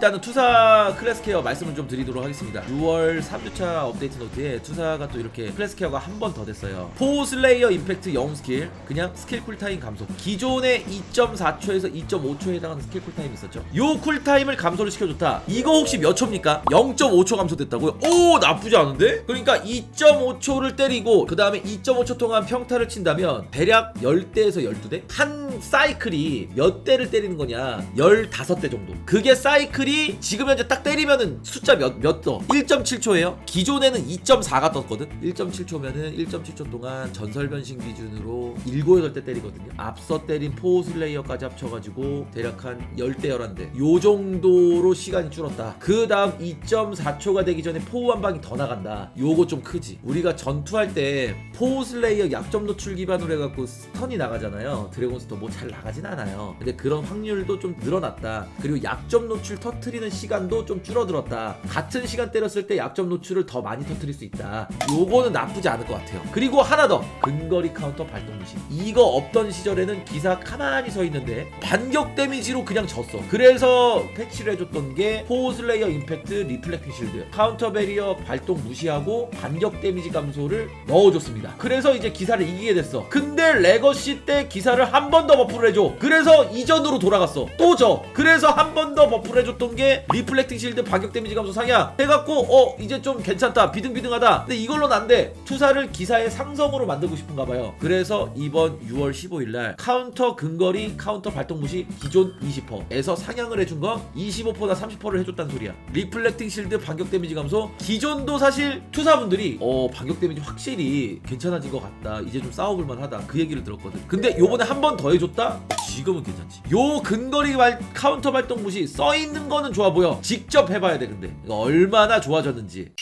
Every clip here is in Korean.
일단은 투사 클래스 케어 말씀을 좀 드리도록 하겠습니다 6월 3주차 업데이트 노트에 투사가 또 이렇게 클래스 케어가 한 번 더 됐어요 포 슬레이어 임팩트 영웅 스킬 그냥 스킬 쿨타임 감소 기존의 2.4초에서 2.5초에 해당하는 스킬 쿨타임 있었죠 요 쿨타임을 감소를 시켜줬다 이거 혹시 몇 초입니까? 0.5초 감소됐다고요? 오 나쁘지 않은데? 그러니까 2.5초를 때리고 그 다음에 2.5초 동안 평타를 친다면 대략 10대에서 12대? 한 사이클이 몇 대를 때리는 거냐 15대 정도 그게 사이클이 지금 현재 딱 때리면은 숫자 몇, 몇 더? 1.7초예요. 기존에는 2.4가 떴거든? 1.7초면은 1.7초 동안 전설 변신 기준으로 7, 8대 때리거든요. 앞서 때린 포 슬레이어까지 합쳐가지고 대략 한 10대 11대. 요 정도로 시간이 줄었다. 그 다음 2.4초가 되기 전에 포우 한 방이 더 나간다. 요거 좀 크지. 우리가 전투할 때 포슬레이어 약점 노출 기반으로 해갖고 스턴이 나가잖아요. 드래곤스터 뭐 잘 나가진 않아요. 근데 그런 확률도 좀 늘어났다. 그리고 약점 노출 터 트리는 시간도 좀 줄어들었다. 같은 시간 때렸을 때 약점 노출을 더 많이 터트릴 수 있다. 요거는 나쁘지 않을 것 같아요. 그리고 하나 더. 근거리 카운터 발동 무시 이거 없던 시절에는 기사 가만히 서 있는데 반격 데미지로 그냥 졌어. 그래서 패치를 해줬던 게 포슬레이어 임팩트 리플렉팅 실드. 카운터 베리어 발동 무시하고 반격 데미지 감소를 넣어줬습니다. 그래서 이제 기사를 이기게 됐어. 근데 레거시 때 기사를 한 번 더 버프를 해줘. 그래서 이전으로 돌아갔어. 또 져. 그래서 한 번 더 버프를 해줬던 게 리플렉팅 실드 반격 데미지 감소 상향. 해갖고 어 이제 좀 괜찮다. 비등비등하다. 근데 이걸로는 안돼. 투사를 기사의 상성으로 만들고 싶은가 봐요. 그래서 이번 6월 15일날 카운터 근거리 카운터 발동 무시 기존 20%에서 상향을 해준 거 25%나 30%를 해줬다는 소리야. 리플렉팅 실드 반격 데미지 감소. 기존도 사실 투사분들이 어 반격 데미지 확실히 괜찮아진 것 같다. 이제 좀 싸워볼만 하다. 그 얘기를 들었거든. 근데 요번에 한 번 더 해줬다? 지금은 괜찮지. 요 근거리 발, 카운터 발동 무시 써있는 거는 좋아 보여. 직접 해봐야 돼 근데. 이거 얼마나 좋아졌는지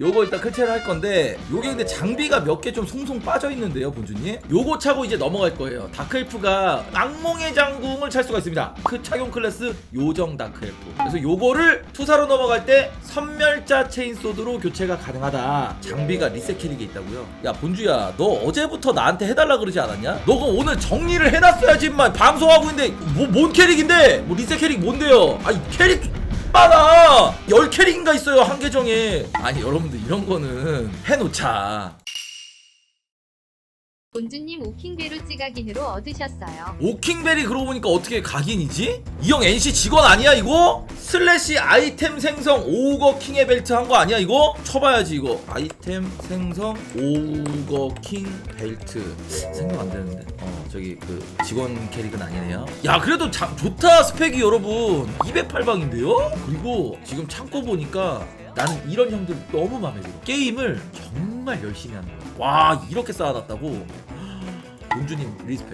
요거 일단 클체를 할 건데 요게 근데 장비가 몇 개 좀 송송 빠져 있는데요 본주님? 요거 차고 이제 넘어갈 거예요. 다크엘프가 악몽의 장궁을 찰 수가 있습니다. 그 착용 클래스 요정 다크엘프. 그래서 요거를 투사로 넘어갈 때 선멸자 체인소드로 교체가 가능하다. 장비가 리셋 캐릭이 있다고요? 야 본주야 너 어제부터 나한테 해달라 그러지 않았냐? 너 그럼 오늘 정리를 해놨어야지 만 방송하고 있는데 뭐 뭔 캐릭인데? 뭐 리셋 캐릭 뭔데요? 아니 캐릭 많아! 10캐릭인가 있어요, 한 계정에. 아니, 여러분들, 이런 거는 해놓자. 본주님 오킹배로 찌가긴으로 얻으셨어요. 오킹베리 그러고 보니까 어떻게 각인이지? 이 형 NC 직원 아니야, 이거? 슬래시 아이템 생성 오우거 킹의 벨트 한 거 아니야, 이거? 쳐봐야지, 이거. 아이템 생성 오우거 킹 벨트. 생각 안 되는데. 어, 저기, 그, 직원 캐릭은 아니네요. 야, 그래도 참 좋다, 스펙이 여러분. 208방인데요? 그리고 지금 창고 보니까 나는 이런 형들 너무 마음에 들어. 게임을 정말 열심히 하는 거야. 와, 이렇게 쌓아놨다고? 본주님 리스펙.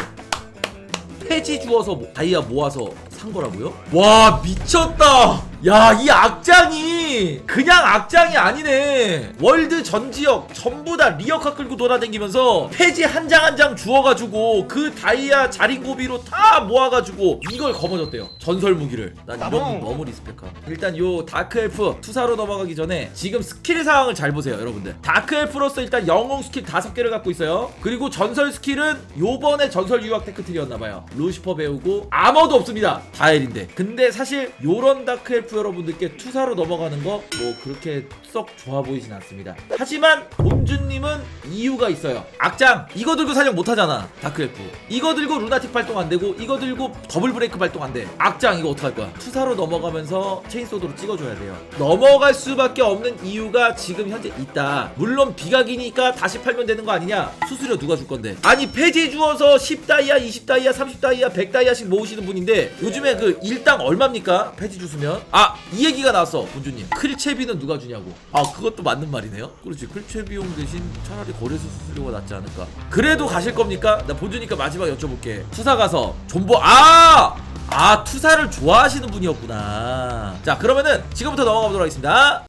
폐지 주워서 모- 다이아 모아서 산 거라고요? 와 미쳤다. 야 이 악장이 그냥 악장이 아니네. 월드 전 지역 전부 다 리어카 끌고 돌아다니면서 폐지 한 장 한 장 주워가지고 그 다이아 자린고비로 다 모아가지고 이걸 거머졌대요. 전설 무기를. 난 이런 거 너무 리스펙하. 일단 요 다크 엘프 투사로 넘어가기 전에 지금 스킬 상황을 잘 보세요, 여러분들. 다크 엘프로서 일단 영웅 스킬 다섯 개를 갖고 있어요. 그리고 전설 스킬은 요번에 전설 유학 테크트리였나봐요. 루시퍼 배우고 아머도 없습니다. 다엘인데. 근데 사실 요런 다크 엘프 여러분들께 투사로 넘어가는 거 뭐 그렇게 썩 좋아 보이진 않습니다. 하지만 본주님은 이유가 있어요. 악장 이거 들고 사냥 못 하잖아. 다크 엘프. 이거 들고 루나틱 발동 안 되고 이거 들고 더블 브레이크 발동 안 돼. 악장 이거 어떡할 거야? 투사로 넘어가면서 체인소드로 찍어줘야 돼요. 넘어갈 수밖에 없는 이유가 지금 현재 있다. 물론 비각이니까 다시 팔면 되는 거 아니냐? 수수료 누가 줄 건데? 아니 폐지 주어서 10다이아, 20다이아, 30다이아, 100다이아씩 모으시는 분인데 요즘에 그 일당 얼마입니까? 폐지 주스면? 아이 얘기가 나왔어 본주님. 클체비는 누가 주냐고. 아 그것도 맞는 말이네요. 그렇지 클체 비용 대신 차라리 거래소 수수료가 낫지 않을까? 그래도 가실 겁니까? 나 본주니까 마지막 여쭤볼게. 투사 가서 존버 아! 아 투사를 좋아하시는 분이었구나 자 그러면은 지금부터 넘어가 보도록 하겠습니다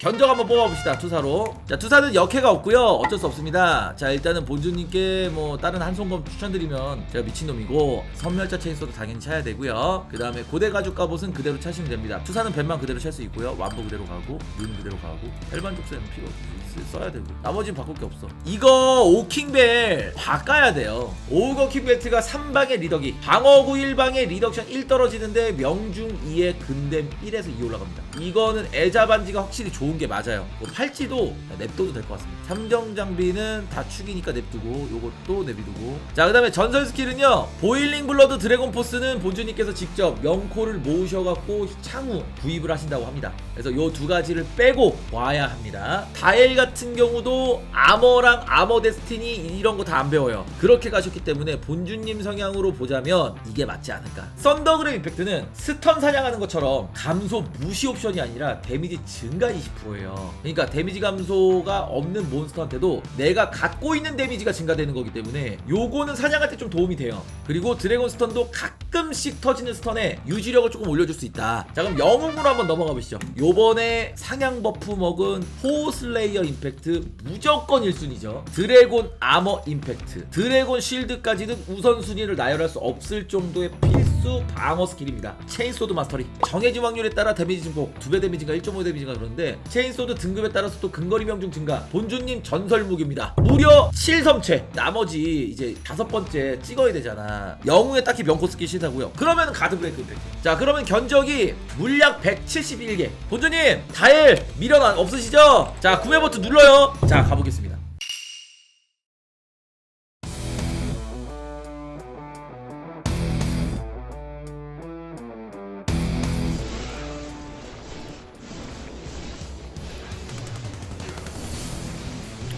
견적 한번 뽑아봅시다 투사로. 자 투사는 역해가 없고요. 어쩔 수 없습니다. 자 일단은 본주님께 뭐 다른 한송검 추천드리면 제가 미친놈이고 선멸자 체인소도 당연히 차야 되고요. 그 다음에 고대 가죽 갑옷은 그대로 차시면 됩니다. 투사는 뱀만 그대로 찰 수 있고요. 완보 그대로 가고 눈 그대로 가고 헬반 족쇄는 필요 쓰- 써야 되고. 나머지는 바꿀 게 없어. 이거 오킹벨 바꿔야 돼요. 오거킹 벨트가 3방의 리더기 방어구 1방에 리덕션 1 떨어지는데 명중 2에 근댐 1에서 2 올라갑니다. 이거는 애자 반지가 확실히 좋은 게 맞아요. 뭐 팔찌도 냅둬도 될 것 같습니다. 삼정 장비는 다 축이니까 냅두고 요것도 내비두고. 자 그 다음에 전설 스킬은요. 보일링 블러드 드래곤 포스는 본주님께서 직접 명코를 모으셔갖고 향후 구입을 하신다고 합니다. 그래서 요 두 가지를 빼고 와야 합니다. 다엘 같은 경우도 아머랑 아머 데스티니 이런 거 다 안 배워요. 그렇게 가셨기 때문에 본주님 성향으로 보자면 이게 맞지 않을까. 썬더그램 임팩트는 스턴 사냥하는 것처럼 감소 무시 옵션이 아니라 데미지 증가 20%예요. 그러니까 데미지 감소가 없는 몬스터한테도 내가 갖고 있는 데미지가 증가되는 거기 때문에 요거는 사냥할 때 좀 도움이 돼요. 그리고 드래곤 스턴도 가끔씩 터지는 스턴에 유지력을 조금 올려줄 수 있다. 자 그럼 영웅으로 한번 넘어가 보시죠. 요번에 상향 버프 먹은 호슬레이어 임팩트 무조건 1순위죠. 드래곤 아머 임팩트. 드래곤 쉴드까지는 우선순위를 나열할 수 없을 정도의 필수 방어 스킬입니다. 체인소드 마스터리 정해진 확률에 따라 데미지 증폭. 2배 데미지인가 1.5 데미지인가 그러는데 체인소드 등급에 따라서 또 근거리 명중 증가. 본주님 전설 무기입니다. 무려 7섬체. 나머지 이제 다섯 번째 찍어야 되잖아. 영웅에 딱히 명코 쓰기 싫다고요. 그러면 가드 브레이크 임팩트 자 그러면 견적이 물약 171개. 본주님 다엘 미련 안- 없으시죠? 자 구매 버튼 눌러요. 자 가보겠습니다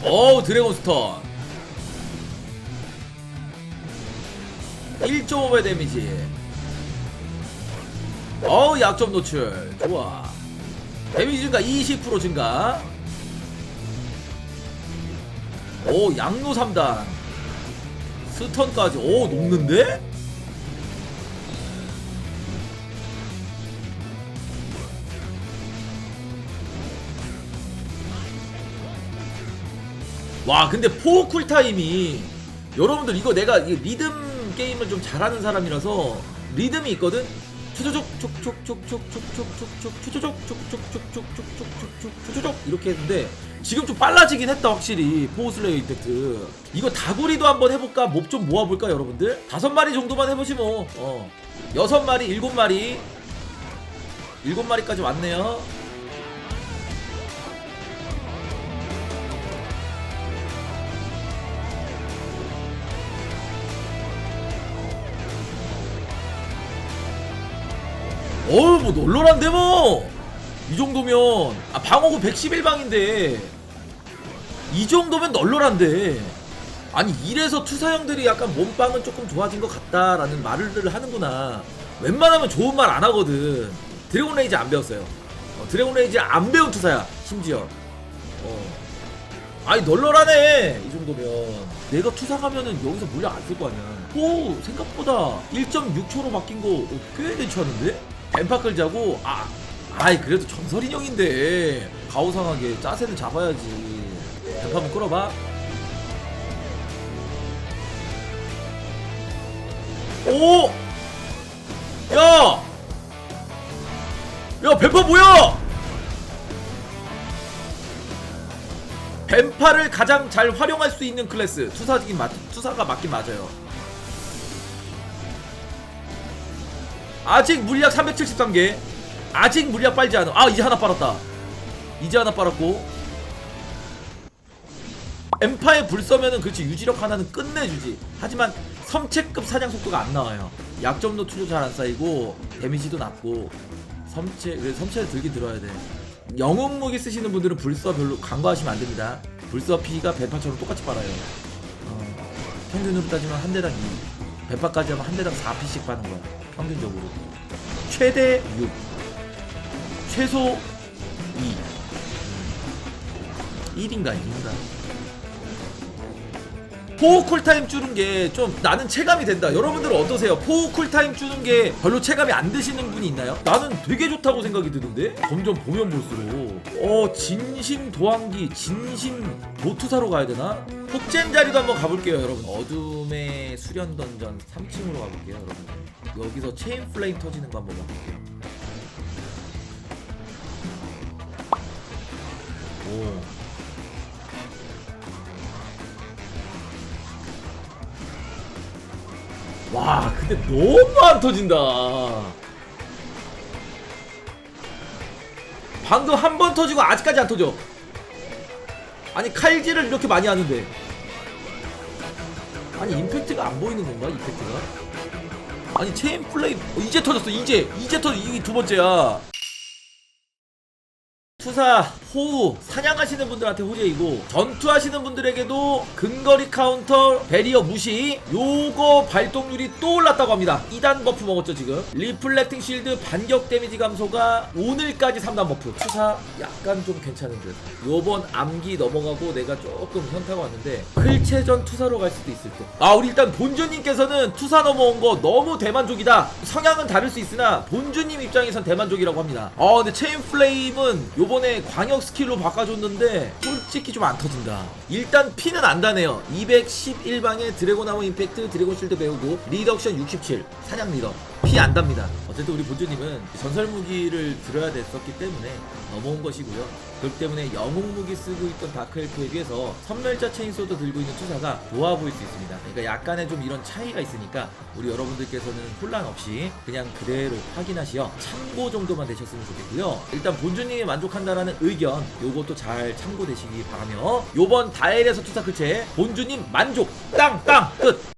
어우 드래곤 스턴. 1.5배 데미지. 어우 약점 노출. 좋아. 데미지 증가 20% 증가. 오 양로 3단. 스턴까지. 오 녹는데? 와 근데 포 쿨타임이 여러분들 이거 내가 이 리듬 게임을 좀 잘하는 사람이라서 리듬이 있거든 추조족 촉촉촉촉촉촉촉촉 추조족 촉촉촉촉촉촉촉 추조족 이렇게 했는데 지금 좀 빨라지긴 했다 확실히 포스레이 임팩트 이거 다구리도 한번 해볼까 몹 좀 모아볼까 여러분들 다섯 마리 정도만 해보지 뭐어 여섯 마리 일곱 마리 일곱 마리까지 왔네요 어우 뭐 널널한데 뭐 이 정도면. 아 방어구 111방인데. 이 정도면 널널한데. 아니 이래서 투사형들이 약간 몸빵은 조금 좋아진 것 같다라는 말을 하는구나. 웬만하면 좋은 말 안 하거든. 드래곤 레이즈 안 배웠어요. 어, 드래곤 레이즈 안 배운 투사야 심지어. 어. 아니 널널하네 이 정도면. 내가 투사 가면은 여기서 물량 안 쓸 거 아니야. 오 생각보다 1.6초로 바뀐 거 꽤 괜찮은데? 뱀파 끌자고? 아 아이 그래도 전설 인 형인데 가오상하게 짜세는 잡아야지 뱀파 한번 끌어봐 오! 야! 야 뱀파 뭐야! 뱀파를 가장 잘 활용할 수 있는 클래스 투사긴 맞 투사가 맞긴 맞아요. 아직 물약 373개. 아직 물약 빨지 않아. 아 이제 하나 빨았다. 이제 하나 빨았고. 엠파에 불 써면은 그렇지 유지력 하나는 끝내주지. 하지만 섬체급 사냥 속도가 안 나와요. 약점 노출도 잘 안 쌓이고 데미지도 낮고 섬체 그래 섬체를 들긴 들어야 돼. 영웅 무기 쓰시는 분들은 불써 별로 간과하시면 안 됩니다. 불써 피가 배파처럼 똑같이 빨아요. 어, 평균으로 따지면 한 대당 2. 배파까지 하면 한 대당 4피씩 빠는 거야. 평균적으로. 최대 6. 최소 2. 1인가 2인가. 포우 쿨타임 주는 게 좀 나는 체감이 된다. 여러분들은 어떠세요? 포우 쿨타임 주는 게 별로 체감이 안 드시는 분이 있나요? 나는 되게 좋다고 생각이 드는데? 점점 보면 볼수록. 어, 진심 도안기, 진심 도투사로 가야 되나? 폭젠 자리도 한번 가볼게요 여러분 어둠의 수련 던전 3층으로 가볼게요 여러분 여기서 체인 플레임 터지는 거 한번 봐볼게요 오 와, 근데 너무 안 터진다. 방금 한 번 터지고 아직까지 안 터져. 아니 칼질을 이렇게 많이 하는데. 아니 임팩트가 안 보이는 건가 임팩트가? 아니 체인 플레이 어, 이제 터졌어 이제. 이제 터져 이게 두 번째야 투사, 호우, 사냥하시는 분들한테 호재이고 전투하시는 분들에게도 근거리 카운터, 베리어 무시 요거 발동률이 또 올랐다고 합니다. 2단 버프 먹었죠 지금? 리플렉팅 실드 반격 데미지 감소가 오늘까지 3단 버프. 투사 약간 좀 괜찮은 듯. 요번 암기 넘어가고 내가 조금 현타가 왔는데 클체전 투사로 갈 수도 있을 듯아 우리 일단 본주님께서는 투사 넘어온 거 너무 대만족이다. 성향은 다를 수 있으나 본주님 입장에선 대만족이라고 합니다. 아 근데 체인 플레임은 요번 에 광역 스킬로 바꿔줬는데 솔직히 좀 안 터진다. 일단 피는 안 다네요. 211방에 드래곤 아머 임팩트 드래곤 실드 배우고 리덕션 67 사냥 리더 피 안 답니다. 어쨌든 우리 본주님은 전설 무기를 들어야 됐었기 때문에 넘어온 것이고요. 그렇기 때문에 영웅 무기 쓰고 있던 다크엘프에 비해서 선멸자 체인소도 들고 있는 투사가 좋아 보일 수 있습니다. 그러니까 약간의 좀 이런 차이가 있으니까 우리 여러분들께서는 혼란 없이 그냥 그대로 확인하시어 참고 정도만 되셨으면 좋겠고요. 일단 본주님이 만족한다라는 의견 요것도 잘 참고되시기 바라며 요번 다엘에서 투사 클체 본주님 만족! 땅땅! 끝